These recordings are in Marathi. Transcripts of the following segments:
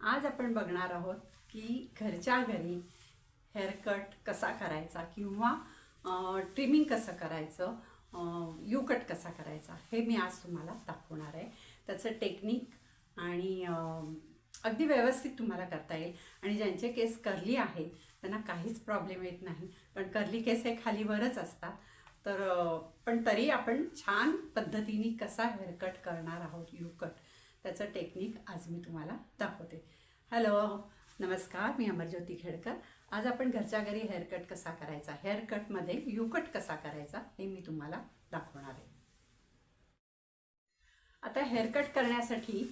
आज आपण बघणार आहोत की घरच्या घरी हेअरकट कसा करायचा किंवा ट्रिमिंग कसं करायचं यू कट कसा करायचा हे मी आज तुम्हाला दाखवणार आहे. त्याचं टेक्निक आणि अगदी व्यवस्थित तुम्हाला करता येईल. आणि ज्यांचे केस कर्ली आहेत त्यांना काहीच प्रॉब्लेम येत नाही. पण कर्ली केस हे खालीवरच असतात. तर पण तरी आपण छान पद्धतीने कसा हेअरकट करणार आहोत यू कट त्याचं टेक्निक आज मी तुम्हाला दाखवते. हॅलो नमस्कार मी अमरज्योती खेडकर. आज आपण घरच्या घरी हेअरकट कसा करायचा? हेअरकटमध्ये यू कट कसा करायचा हे मी तुम्हाला दाखवणार आहे. आता हेअरकट करण्यासाठी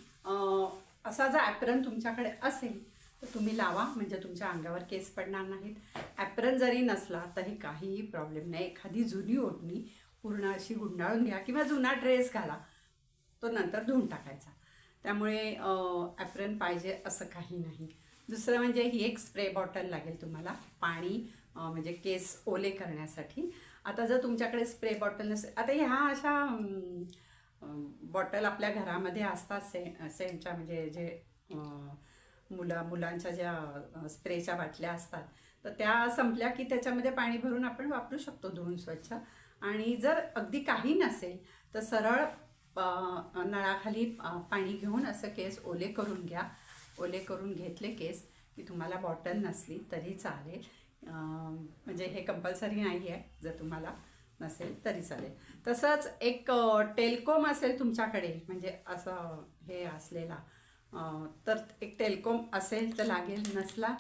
असा जर ॲप्रन तुमच्याकडे असेल तर तुम्ही लावा. म्हणजे तुमच्या अंगावर केस पडणार नाहीत. ॲप्रन जरी नसला तरी काहीही प्रॉब्लेम नाही. एखादी जुनी ओढणी पूर्ण अशी गुंडाळून घ्या किंवा जुना ड्रेस घाला. तो नंतर धुवून टाकायचा. त्यामुळे ॲप्रन पाहिजे असं काही नाही. दुसरं म्हणजे ही एक स्प्रे बॉटल लागेल तुम्हाला पाणी म्हणजे केस ओले करण्यासाठी. आता जर तुमच्याकडे स्प्रे बॉटल नसेल आता ह्या अशा बॉटल आपल्या घरामध्ये असतात से सेंटच्या म्हणजे जे मुला मुलांच्या ज्या स्प्रेच्या बाटल्या असतात तर त्या संपल्या की त्याच्यामध्ये पाणी भरून आपण वापरू शकतो धुवून स्वच्छ. आणि जर अगदी काही नसेल तर सरळ नळाखाली पाणी घेऊन असं केस ओले करून घ्या. ओले करून घेतले केस. की तुम्हाला बॉटल नसली तरी चालेल. म्हणजे हे कंपल्सरी नाही आहे जर तुम्हाला नसेल तरी चालेल. तसंच एक अ, टेलकोम असेल तुमच्याकडे म्हणजे असं हे असलेला तर एक टेलकोम असेल तर लागेल नसला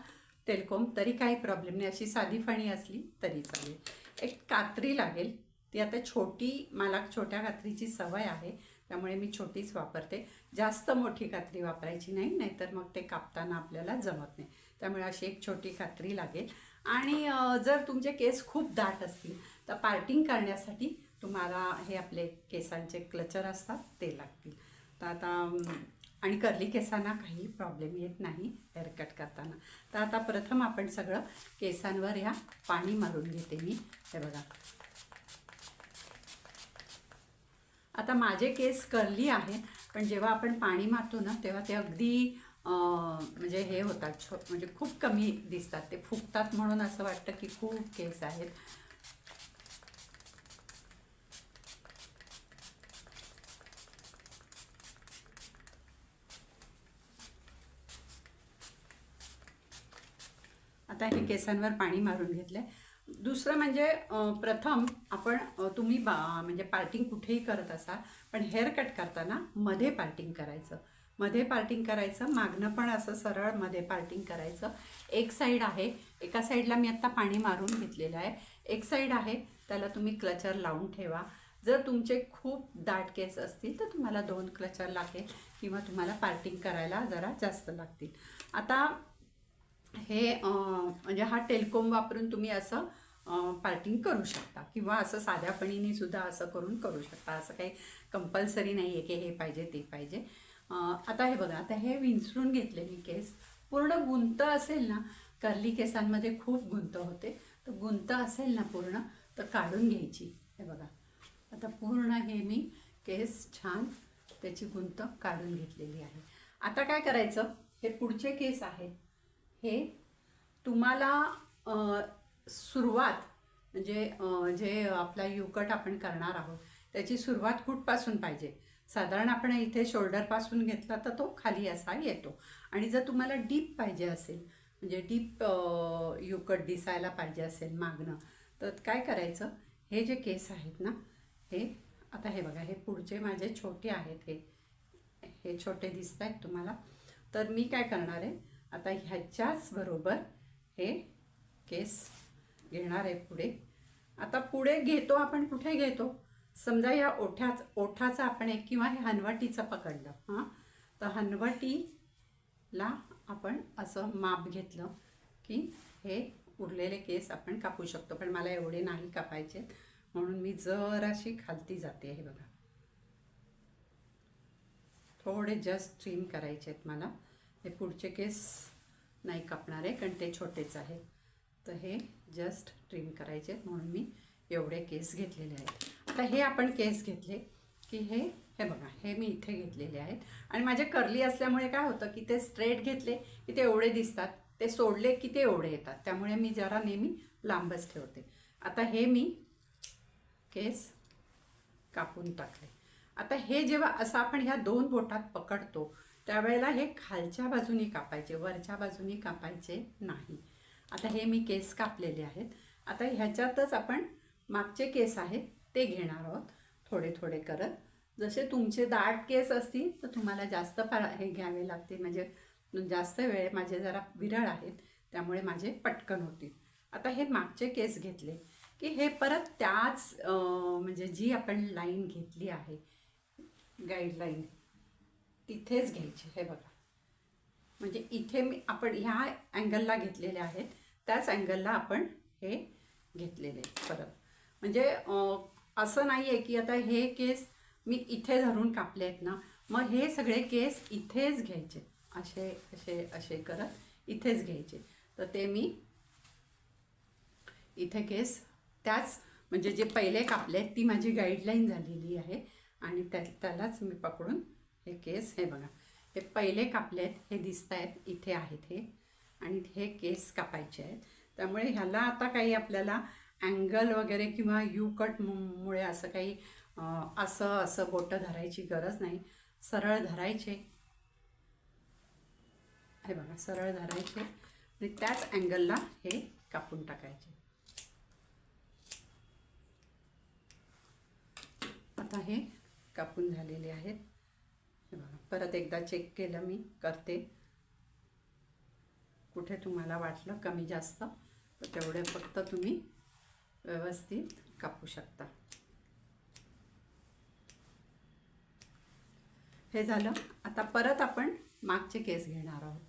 टेलकोम तरी काही प्रॉब्लेम नाही. अशी साधी फणी असली तरी चालेल. एक कात्री लागेल. ती आता छोटी मला छोट्या कात्रीची सवय आहे त्यामुळे मी छोटीच वापरते. जास्त मोठी कात्री वापरायची नाही नाहीतर मग ते कापताना आपल्याला जमत नाही. त्यामुळे अशी एक छोटी कात्री लागेल. आणि जर तुमचे केस खूप दाट असतील तर पार्टिंग करण्यासाठी तुम्हाला हे आपले केसांचे क्लचर असतात ते लागतील. तर आता आणि कर्ली केसांना काही प्रॉब्लेम येत नाही हेअरकट करताना. तर आता प्रथम आपण सगळं केसांवर ह्या पाणी मारून घेते मी. हे बघा. आता माझे केस करली आहे पण जेव्हा आपण पाणी मारतो ना तेव्हा ते अगदी म्हणजे हे होतात छो म्हणजे खूप कमी दिसतात. ते फुगतात म्हणून असं वाटतं की खूप केस आहेत. आता हे केसांवर पाणी मारून घेतलंय. दुसरं म्हणजे प्रथम आपण तुम्ही बा म्हणजे पार्टिंग कुठेही करत असाल पण हेअर कट करताना मध्ये पार्टिंग करायचं. मध्ये पार्टिंग करायचं मागणं पण असं सरळमध्ये पार्टिंग करायचं. एक साईड आहे एका साईडला मी आत्ता पाणी मारून घेतलेलं आहे. एक साईड आहे त्याला तुम्ही क्लचर लावून ठेवा. जर तुमचे खूप दाट केस असतील तर तुम्हाला दोन क्लचर लागेल किंवा तुम्हाला पार्टिंग करायला जरा जास्त लागतील. आता हे म्हणजे हा टेलकोम वापरून तुम्ही असं पार्टिंग करू शकता किंवा असं साध्या पणीने सुद्धा असं करून करू शकता. असं काही कंपल्सरी नाही आहे की हे पाहिजे ते पाहिजे. आता हे बघा आता हे विंचरून घेतलेली केस पूर्ण गुंत असेल ना कर्ली केसांमध्ये खूप गुंत होते. तर गुंत असेल ना पूर्ण तर काढून घ्यायची. हे बघा आता पूर्ण हे मी केस छान त्याची गुंत काढून घेतलेली आहे. आता काय करायचं? हे पुढचे केस आहेत. हे तुम्हाला सुरुवात म्हणजे जे आपला युकट आपण करणार आहोत त्याची सुरुवात कुठपासून पाहिजे? साधारण आपण इथे शोल्डरपासून घेतला तर तो खाली असा येतो. आणि जर तुम्हाला डीप पाहिजे असेल म्हणजे डीप युकट दिसायला पाहिजे असेल मागणं तर काय करायचं? हे जे केस आहेत ना हे आता हे बघा हे पुढचे माझे छोटे आहेत हे. हे छोटे दिसत आहेत तुम्हाला. तर मी काय करणार आहे? आता ह्याच्याच बरोबर हे केस घेणार आहे पुढे. आता पुढे घेतो आपण कुठे घेतो? समजा या ओठ्याच ओठाचा आपण एक किंवा हे हनवटीचं पकडलं हां? तर हनवटीला आपण असं माप घेतलं की हे उरलेले केस आपण कापू शकतो पण मला एवढे नाही कापायचे. म्हणून मी जराशी खालती जाते हे बघा. थोडे जस्ट ट्रिम करायचे आहेत मला. हे पुढचे केस नाही कापणार आहे कारण ते छोटेच आहेत. तर हे जस्ट ट्रिम करायचे आहेत म्हणून मी एवढे केस घेतलेले आहेत. आता हे आपण केस घेतले की हे हे बघा हे मी इथे घेतलेले आहेत. आणि माझे कर्ली असल्यामुळे काय होतं की ते स्ट्रेट घेतले की ते एवढे दिसतात ते सोडले की ते एवढे येतात. त्यामुळे मी जरा नेहमी लांबच ठेवते. आता हे मी केस कापून टाकले. आता हे जेव्हा असं आपण ह्या दोन बोटात पकडतो त्यावेळेला हे खालच्या बाजूनी कापायचे वरच्या बाजूनी कापायचे नाही. आता हे मी केस कापलेले आहेत. आता ह्याच्यातच आपण मागचे केस आहेत ते घेणार आहोत थोडे थोडे करत. जसे तुमचे दाट केस असतील तर तुम्हाला जास्त फा हे घ्यावे लागतील. म्हणजे जास्त वेळ माझे जरा विरळ आहेत त्यामुळे माझे पटकन होतील. आता हे मागचे केस घेतले की हे परत त्याच म्हणजे जी आपण लाईन घेतली आहे गाईडलाईन तिथेच घ्यायचे हे बघा. म्हणजे इथे मी आपण ह्या अँगलला घेतलेले आहेत त्याच अँगलला आपण हे घेतलेले परत. म्हणजे असं नाही आहे की आता हे केस मी इथे धरून कापले आहेत ना मग हे सगळे केस इथेच घ्यायचे. असे असे असे करत इथेच घ्यायचे. तर ते मी इथे केस त्याच म्हणजे जे पहिले कापले ती माझी गाईडलाईन झालेली आहे आणि त्या त्यालाच मी पकडून हे केस हे बघा. हे पहिले कापले आहेत हे दिसत आहेत इथे आहेत हे. आणि हे केस कापायचे आहेत. त्यामुळे ह्याला आता काही आपल्याला अँगल वगैरे किंवा यू कट मुळे असं काही असं असं बोटं धरायची गरज नाही. सरळ धरायचे. हे बघा सरळ धरायचे. आणि त्याच अँगलला हे कापून टाकायचे. आता हे कापून झालेले आहेत. परत एकदा चेक केलं मी करते. कुठे तुम्हाला वाटलं कमी जास्त तेवढे फक्त तुम्ही व्यवस्थित कापू शकता. हे झालं. आता परत आपण मागचे केस घेणार आहोत.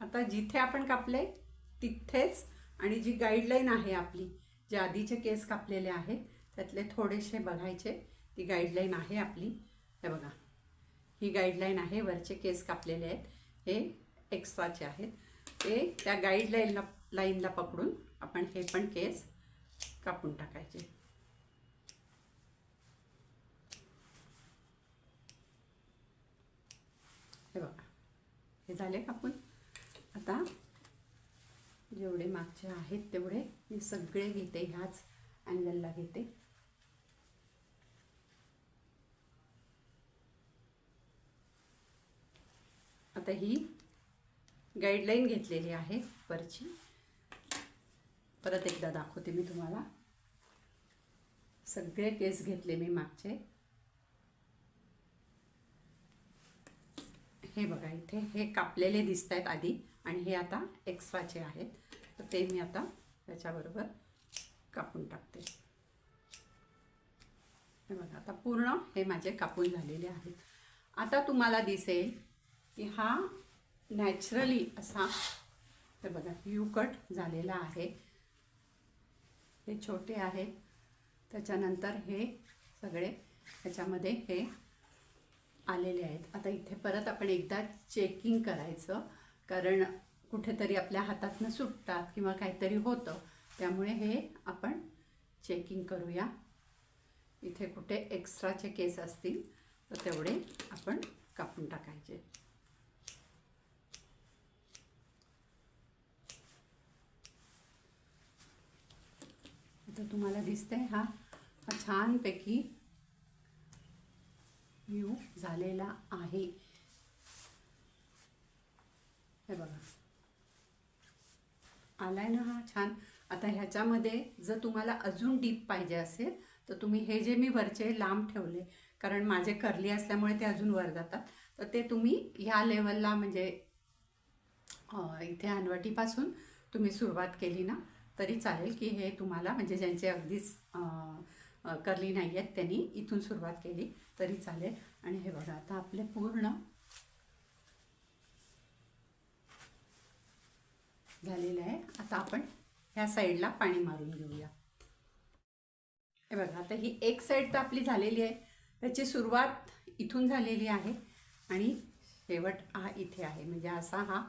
आता जिथे आपण कापले तिथेच. आणि जी गाईडलाईन आहे आपली जे आधीचे केस कापलेले आहेत त्यातले थोडेसे बघायचे ती गाईडलाईन आहे आपली. हे बघा. ही गाईडलाईन आहे वरचे केस कापलेले आहेत. हे एक्स्ट्राचे आहेत. ते त्या गाईडलाईनला लाईनला पकडून आपण हे पण केस कापून टाकायचे. हे बघा. हे झाले कापून? आता जेवढे मागचे आहेत तेवढे मी सगळे घेते ह्याच अँगलला घेते. आता ही गाईडलाईन घेतलेली आहे वरची. परत एकदा दाखवते मी तुम्हाला. सगळे केस घेतले मी मागचे. हे बघा इथे हे कापलेले दिसत आहेत आधी आणि हे आता एक्स्ट्राचे आहेत. तर ते मी आता त्याच्याबरोबर कापून टाकते. हे बघा आता पूर्ण हे माझे कापून झालेले आहेत. आता तुम्हाला दिसेल की हा नॅचरली असा हे बघा यू कट झालेला आहे. हे छोटे आहेत त्याच्यानंतर हे सगळे ह्याच्यामध्ये हे आलेले आहेत. आता इथे परत आपण एकदा चेकिंग करायचं. कारण कुठेतरी आपल्या हातातनं सुटतात किंवा काहीतरी होतं. त्यामुळे हे आपण चेकिंग करूया. इथे कुठे एक्स्ट्राचे केस असतील तर तेवढे आपण कापून टाकायचे. आता तुम्हाला दिसतंय हा हा छानपैकी व्ह्यू झालेला आहे. हे बघा. आलाय ना हा? छान. आता ह्याच्यामध्ये जर तुम्हाला अजून डीप पाहिजे असेल तर तुम्ही हे जे मी वरचे लांब ठेवले कारण माझे करली असल्यामुळे ते अजून वर जातात तर ते तुम्ही ह्या लेवलला म्हणजे इथे हनवटीपासून तुम्ही सुरुवात केली ना तरी चालेल की हे तुम्हाला म्हणजे ज्यांचे अगदीच करली नाही आहेत त्यांनी. इथून सुरुवात केली तरी चालेल. आणि हे बघा आता आपले पूर्ण झालेलं आहे. आता आपण ह्या साईडला पाणी मारून घेऊया. हे बघा आता ही एक साईड तर आपली झालेली आहे. त्याची सुरुवात इथून झालेली आहे. आणि शेवट हा इथे आहे. म्हणजे असा हा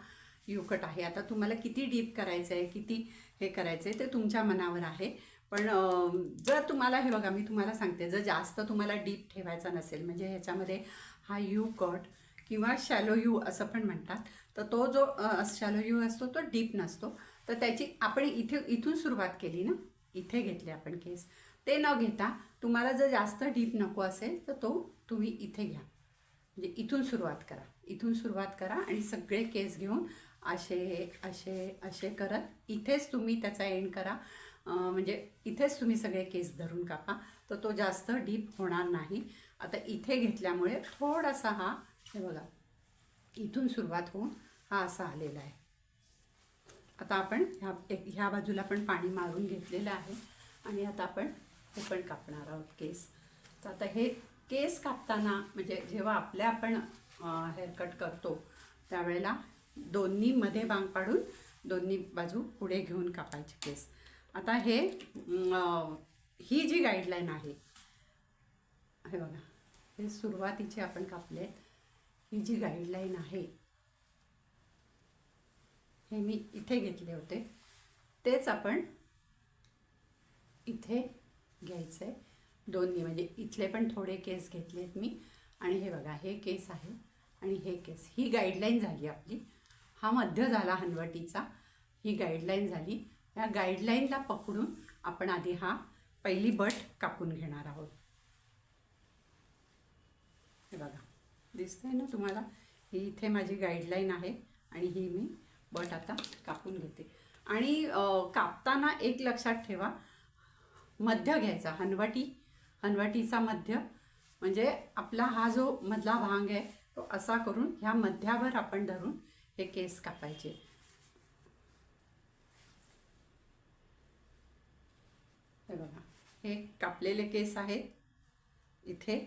युकट आहे. आता तुम्हाला किती डीप करायचं आहे किती हे करायचं आहे ते तुमच्या मनावर आहे. पण जर तुम्हाला हे बघा मी तुम्हाला सांगते जर जास्त तुम्हाला डीप ठेवायचा नसेल म्हणजे ह्याच्यामध्ये हा यू कट किंवा शॅलो यू असं पण म्हणतात तर तो जो शॅलो यू असतो तो डीप नसतो. तर त्याची आपण इथे इथून सुरुवात केली ना इथे घेतले आपण केस. ते न घेता तुम्हाला जर जास्त डीप नको असेल तर तो तुम्ही इथे घ्या. म्हणजे इथून सुरुवात करा. इथून सुरुवात करा आणि सगळे केस घेऊन असे असे असे करत इथेच तुम्ही त्याचा एंड करा. म्हणजे इथेच तुम्ही सगळे केस धरून कापा. तर तो जास्त डीप होणार नाही. आता इथे घेतल्यामुळे थोडासा हा हे बघा इथून सुरुवात होऊन हा असा आलेला आहे. आता आपण ह्या एक ह्या बाजूला पण पाणी मारून घेतलेलं आहे. आणि आता आपण हे पण कापणार आहोत केस. तर आता हे केस कापताना म्हणजे जेव्हा आपल्या आपण हेअरकट करतो त्यावेळेला दोन्ही मध्ये बांग पाडून दोन्ही बाजू पुढे घेऊन कापायचे केस. आता हे ही जी गाईडलाईन आहे हे बघा हे सुरुवातीचे आपण कापले ही जी गाईडलाईन आहे हे मी इथे घेतले होते. तेच आपण इथे घ्यायचं. आहे दोन्ही म्हणजे इथले पण थोडे केस घेतलेत मी. आणि हे बघा हे केस आहे आणि हे केस ही गाईडलाईन झाली आपली. हा मध्य झाला हनवटीचा. ही गाईडलाईन झाली. या गाईडलाईनला पकडून आपण आधी हा पहिली बट कापून घेणार आहोत. हे बघा दिसतंय ना तुम्हाला? ही इथे माझी गाईडलाईन आहे आणि ही मी बट आता कापून घेते. आणि कापताना एक लक्षात ठेवा मध्य घ्यायचा हनवटी हनवटीचा मध्य. म्हणजे आपला हा जो मधला भांग आहे तो असा करून ह्या मध्यावर आपण धरून हे केस कापायचे. हे बघा. हे कापलेले केस आहेत इथे.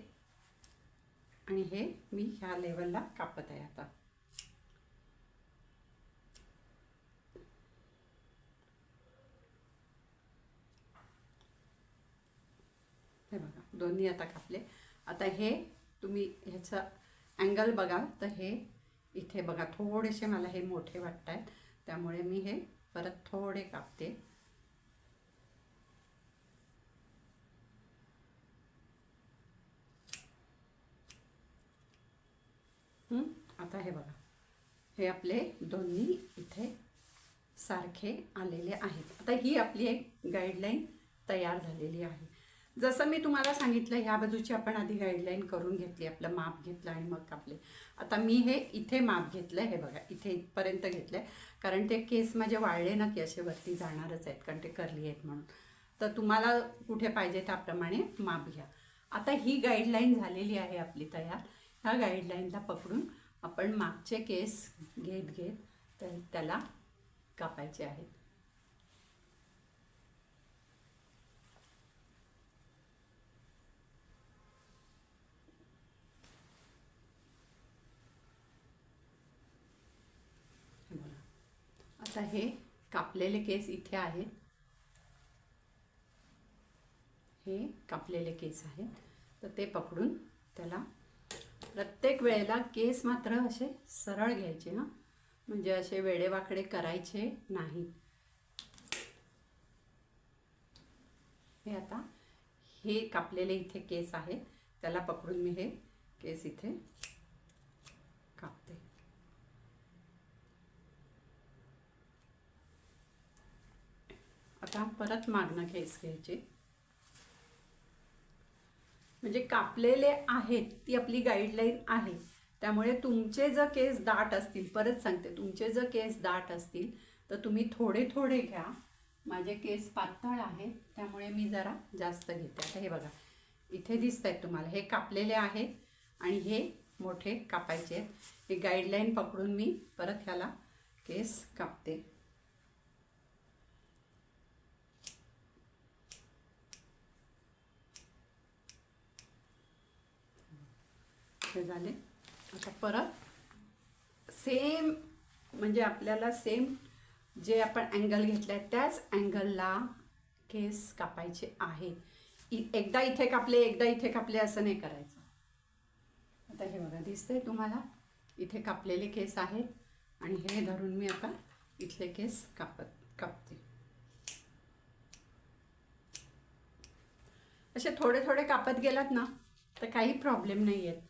आणि हे मी ह्या लेवलला कापत आहे आता. हे बघा दोन्ही आता कापले. आता हे तुम्ही ह्याचा अँगल बघाल तर हे इथे बघा थोडेसे मला हे मोठे वाटत आहेत त्यामुळे मी हे परत थोडे कापते हं? आता हे बघा. हे आपले दोन्ही इथे सारखे आलेले आहेत. आता ही आपली एक गाईडलाईन तयार झालेली आहे. जसं मी तुम्हाला सांगितलं ह्या बाजूची आपण आधी गाईडलाईन करून घेतली आपलं माप घेतलं आणि मग कापले आता मी हे इथे माप घेतलं हे बघा इथे इथपर्यंत घेतलं आहे कारण ते केस माझे वाळले ना की असे वरती जाणारच आहेत कारण ते करली आहेत म्हणून. तर तुम्हाला कुठे पाहिजे त्याप्रमाणे माप घ्या. आता ही गाईडलाईन झालेली आहे आपली तयार. ह्या गाईडलाईनला पकडून आपण मागचे केस घेत घेत तर त्याला कापायचे आहेत. आता हे कापलेले केस इथे आहेत. हे कापलेले केस आहेत. तर ते पकडून त्याला प्रत्येक वेळेला केस मात्र असे सरळ घ्यायचे ना म्हणजे असे वेडेवाकडे करायचे नाही. हे आता हे कापलेले इथे केस आहेत. त्याला पकडून मी हे केस इथे कापते. आता परत मागणं केस घ्यायचे. म्हणजे कापलेले आहेत ती आपली गाईडलाईन आहे. त्यामुळे तुमचे जर केस दाट असतील परत सांगते तुमचे जर केस दाट असतील तर तुम्ही थोडे थोडे घ्या. माझे केस पातळ आहेत त्यामुळे मी जरा जास्त घेते. आता हे बघा इथे दिसत आहेत तुम्हाला हे कापलेले आहेत आणि हे मोठे कापायचे आहेत. हे गाईडलाईन पकडून मी परत ह्याला केस कापते. हे झाले. आता परत सेम म्हणजे आपल्याला सेम जे आपण अँगल घेतला आहे त्याच अँगलला केस कापायचे आहे एकदा इथे कापले एकदा इथे कापले असं नाही करायचं. आता हे बघा दिसतंय तुम्हाला? इथे कापलेले केस आहेत आणि हे धरून मी आता इथले केस कापत कापते. असे थोडे थोडे कापत गेलात ना तर काही प्रॉब्लेम नाही आहेत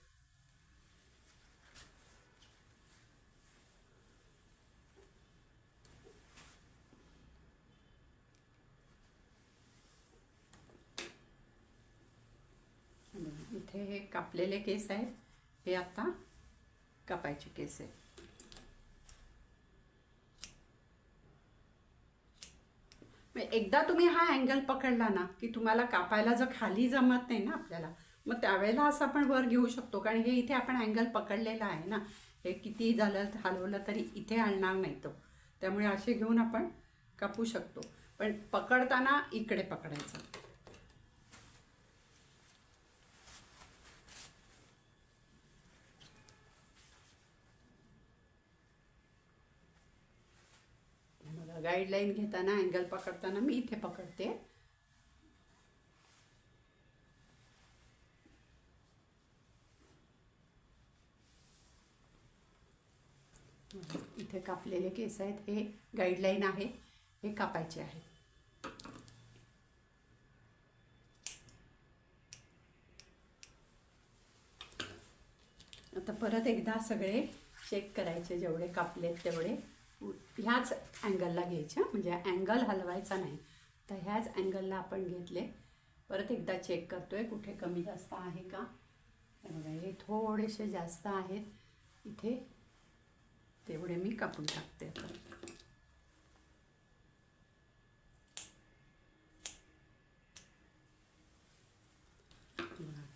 इथे हे कापलेले केस आहेत. हे आता कापायचे केस आहेत. एकदा तुम्ही हा अँगल पकडला ना की तुम्हाला कापायला जर खाली जमत नाही ना आपल्याला मग त्यावेळेला असं आपण वर घेऊ शकतो. कारण हे इथे आपण अँगल पकडलेला आहे ना हे किती झालं हलवलं तरी इथे आणणार नाही तो. त्यामुळे असे घेऊन आपण कापू शकतो. पण पकडताना इकडे पकडायचं बघा गाईडलाईन घेताना अँगल पकडताना मी इथे पकडते. इथे कापलेले केस आहेत. हे गाईडलाईन आहे. हे कापायचे आहे. आता परत एकदा सगळे चेक करायचे जेवढे कापलेत तेवढे. ह्याच अँगलला घ्यायच्या म्हणजे अँगल हलवायचा नाही. तर ह्याच अँगलला आपण घेतले. परत एकदा चेक करतो आहे कुठे कमी जास्त आहे का. हे बघा हे थोडेसे जास्त आहेत. इथे तेवढे मी कापून टाकते आता.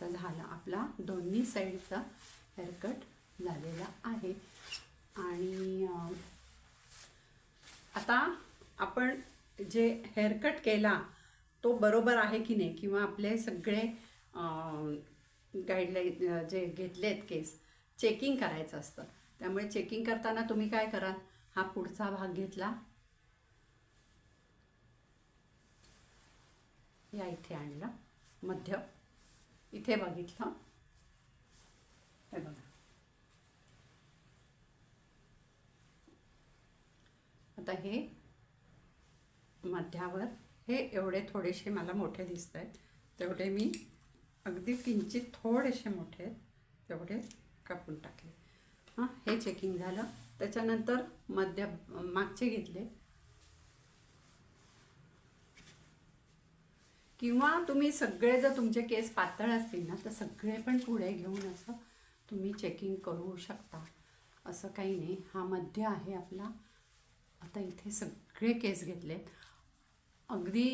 झाला आपला दोन्ही साईडचा हेअरकट झालेला आहे. आणि आता आपण जे हेअरकट केला तो बरोबर आहे की नाही? किंवा आपले सगळे गाईडलाईन जे घेतलेत केस चेकिंग करायचं असतं. त्यामुळे चेकिंग करताना तुम्ही काय कराल? हा पुढचा भाग घेतला. या इथे आणला. मध्य. इथे बघितलं. हे बघा. आता हे मध्यावर. हे एवढे थोडेसे मला मोठे दिसत आहेत तेवढे मी अगदी किंचित थोडेसे मोठे आहेत तेवढे कापून टाकले. हां हे चेकिंग झालं. त्याच्यानंतर मध्य मागचे घेतले. किंवा तुम्ही सगळे जर तुमचे केस पातळ असतील ना तर सगळे पण पुढे घेऊन असं तुम्ही चेकिंग करू शकता. असं काही नाही. हा मध्य आहे आपला. आता इथे सगळे केस घेतलेत. अगदी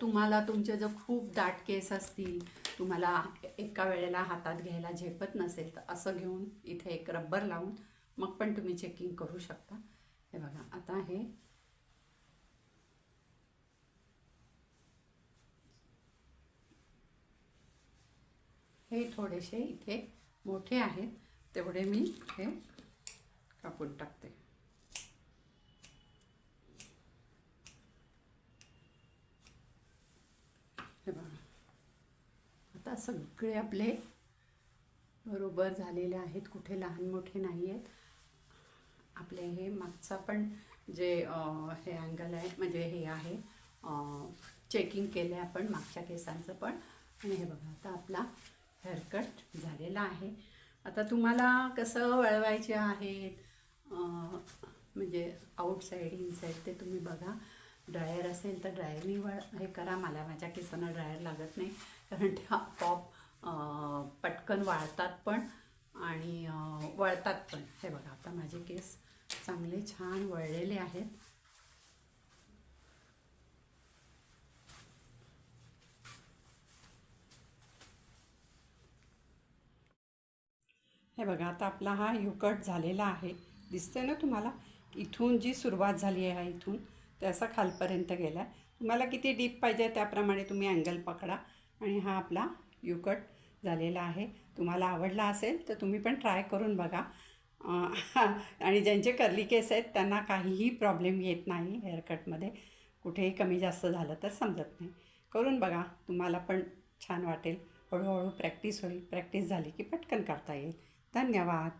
तुम्हाला तुमचे जर खूप दाट केस असतील तुम्हाला एका वेळेला हातात घ्यायला झेपत नसेल तर असं घेऊन इथे एक रब्बर लावून मग पण तुम्ही चेकिंग करू शकता. हे बघा आता हे हे थोडेसे इथे मोठे आहेत. तेवढे मी हे कापून टाकते हे बघा आता सगळे आपले बरोबर झालेले आहेत कुठे लहान मोठे नाही आहेत आपले हे मागचा पण जे हे अँगल आहे म्हणजे हे आहे चेकिंग केलं आहे आपण मागच्या केसांचं पण. आणि हे बघा आता आपला हेअरकट झालेला आहे. आता तुम्हाला कसं वळवायचे आहेत? म्हणजे आउटसाईड इनसाईड ते तुम्ही बघा. ड्रायर असेल तर ड्रायरनी वळ हे करा. मला माझ्या केसांना ड्रायर लागत नाही. कारण ते आपोआप पटकन वाळतात पण आणि वळतात पण. हे बघा आता माझे केस चांगले छान वळलेले आहेत. हे बघा आता आपला हा युकट झालेला आहे. दिसते ना तुम्हाला? इथून जी सुरुवात झाली आहे इथून त्याचा खालपर्यंत गेला आहे तुम्हाला किती डीप पाहिजे त्याप्रमाणे तुम्ही अँगल पकडा. आणि हा आपला युकट झालेला आहे. तुम्हाला आवडला असेल तर तुम्ही पण ट्राय करून बघा. आणि ज्यांचे कर्ली केस आहेत त्यांना काहीही प्रॉब्लेम येत नाही हेअरकटमध्ये कुठेही कमी जास्त झालं तर समजत नाही. करून बघा तुम्हाला पण छान वाटेल. हळूहळू प्रॅक्टिस होईल. प्रॅक्टिस झाली की पटकन करता येईल. धन्यवाद.